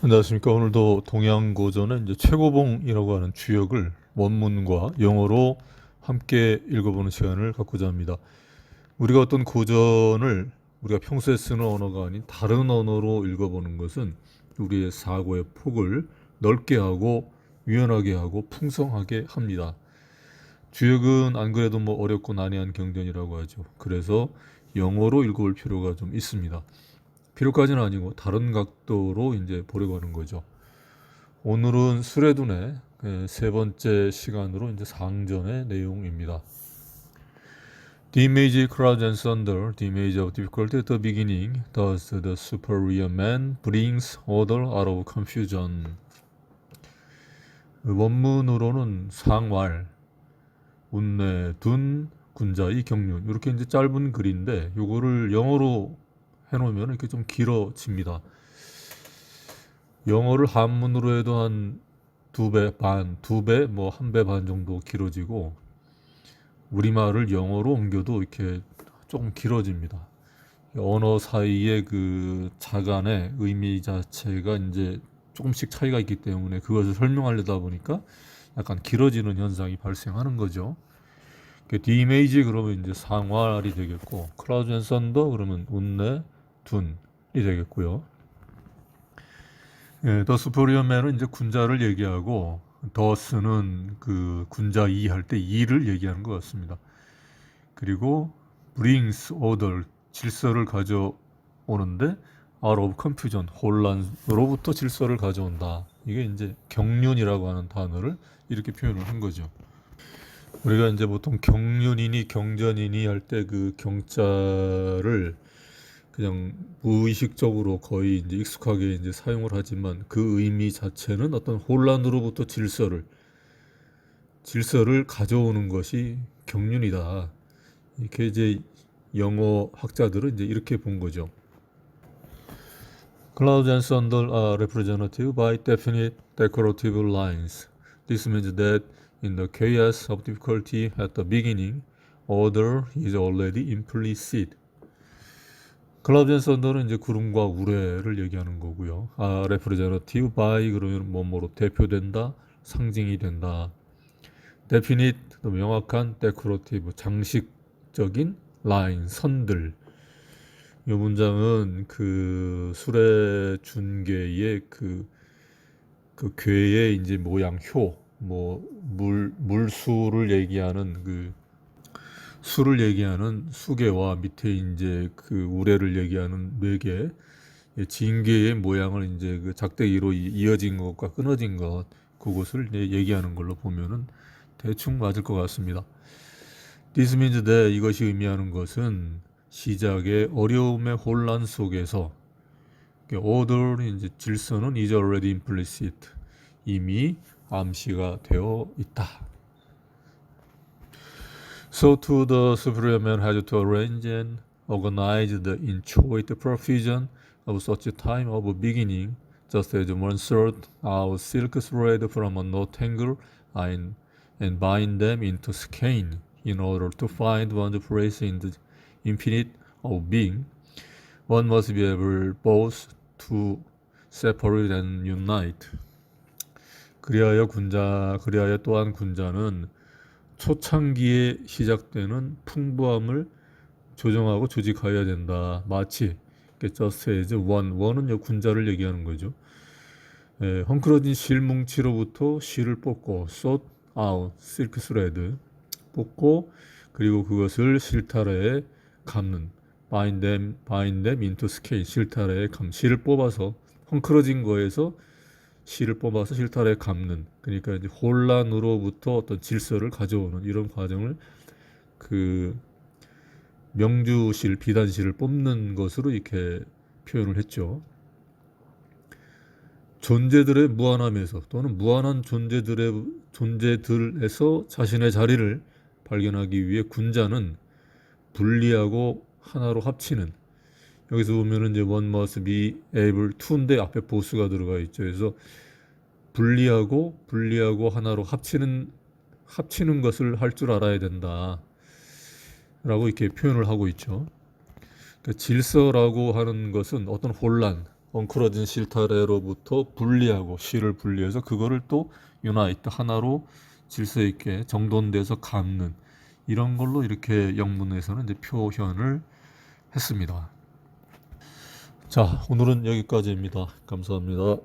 안녕하십니까. 오늘도 동양고전의 이제 최고봉이라고 하는 주역을 원문과 영어로 함께 읽어보는 시간을 갖고자 합니다. 우리가 어떤 고전을 우리가 평소에 쓰는 언어가 아닌 다른 언어로 읽어보는 것은 우리의 사고의 폭을 넓게 하고 유연하게 하고 풍성하게 합니다. 주역은 안 그래도 뭐 어렵고 난해한 경전이라고 하죠. 그래서 영어로 읽어볼 필요가 좀 있습니다. 필요까지는 아니고 다른 각도로 이제 보려고 하는 거죠. 오늘은 수레둔의 예, 세 번째 시간으로 이제 상전의 내용입니다. The image crowds and thunder, the image of difficulty at the beginning, thus the superior man brings order out of confusion. 원문으로는 상왈, 운내, 둔, 군자의 경륜 이렇게 이제 짧은 글인데 요거를 영어로 해놓으면 이렇게 좀 길어집니다. 영어를 한문으로 해도 한 두 배 반, 두 배, 뭐 한 배 반 정도 길어지고 우리말을 영어로 옮겨도 이렇게 조금 길어집니다. 언어 사이의 그 자간의 의미 자체가 이제 조금씩 차이가 있기 때문에 그것을 설명하려다 보니까 약간 길어지는 현상이 발생하는 거죠. 디 이메이지 그러면 이제 상활이 되겠고 클라우드 앤 썬더 그러면 운내 둔이 되겠고요. 예, 더 수포리어 맨은 이제 군자를 얘기하고 더스는 그 군자 이 할 때 이를 얘기하는 것 같습니다. 그리고 brings order 질서를 가져오는데 out of confusion 혼란으로부터 질서를 가져온다. 이게 이제 경륜이라고 하는 단어를 이렇게 표현을 한 거죠. 우리가 이제 보통 경륜이니 경전이니 할 때 그 경자를 그냥 무의식적으로 거의 이제 익숙하게 이제 사용을 하지만 그 의미 자체는 어떤 혼란으로부터 질서를 질서를 가져오는 것이 경륜이다. 이렇게 이제 영어 학자들은 이제 이렇게 본 거죠. Clouds and thunder are representative by definite decorative lines. This means that in the chaos of difficulty at the beginning, order is already implicit. 클라우드 앤 썬더는 이제 구름과 우레를 얘기하는 거고요. 아, representative by 그러면 뭐뭐로 대표된다, 상징이 된다. definite 명확한 decorative 장식적인 line 선들. 이 문장은 그 수레 준계의 그, 그 괴의 이제 모양 효, 뭐 물 물수를 얘기하는 그 수를 얘기하는 수계와 밑에 이제 그 우레를 얘기하는 매개 징계의 모양을 이제 그 작대기로 이- 이어진 것과 끊어진 것 그것을 얘기하는 걸로 보면은 대충 맞을 것 같습니다. This means that 이것이 의미하는 것은 시작의 어려움의 혼란 속에서 order 이제 질서는 is already implicit 이미 암시가 되어 있다. So too the superior man has to arrange and organize the inchoate provision of such a time of beginning, just as one sort out silk thread from a knot hanger and, and bind them into skein in order to find one's place in the infinite of being. One must be able both to separate and unite. 그리하여 군자, 그리하여 또한 군자는 초창기에 시작되는 풍부함을 조정하고 조직하여야 된다. 마치 just as one, 군자를 얘기하는 거죠. 에, 헝클어진 실뭉치로부터 실을 뽑고 sort out, silk thread 뽑고 그리고 그것을 실타래에 감는 bind them into skein 실타래에 감 실을 뽑아서 헝클어진 거에서 실을 뽑아서 실타래에 감는 그러니까 이제 혼란으로부터 어떤 질서를 가져오는 이런 과정을 그 명주실 비단실을 뽑는 것으로 이렇게 표현을 했죠. 존재들의 무한함에서 또는 무한한 존재들의 존재들에서 자신의 자리를 발견하기 위해 군자는 분리하고 하나로 합치는 여기서 보면은 이제 one must be able to인데 앞에 보스가 들어가 있죠. 그래서 분리하고 분리하고 하나로 합치는 합치는 것을 할 줄 알아야 된다. 라고 이렇게 표현을 하고 있죠. 그러니까 질서라고 하는 것은 어떤 혼란, 엉클어진 실타래로부터 분리하고 실을 분리해서 그거를 또 유나이트 하나로 질서 있게 정돈돼서 감는 이런 걸로 이렇게 영문에서는 이제 표현을 했습니다. 자, 오늘은 여기까지입니다. 감사합니다.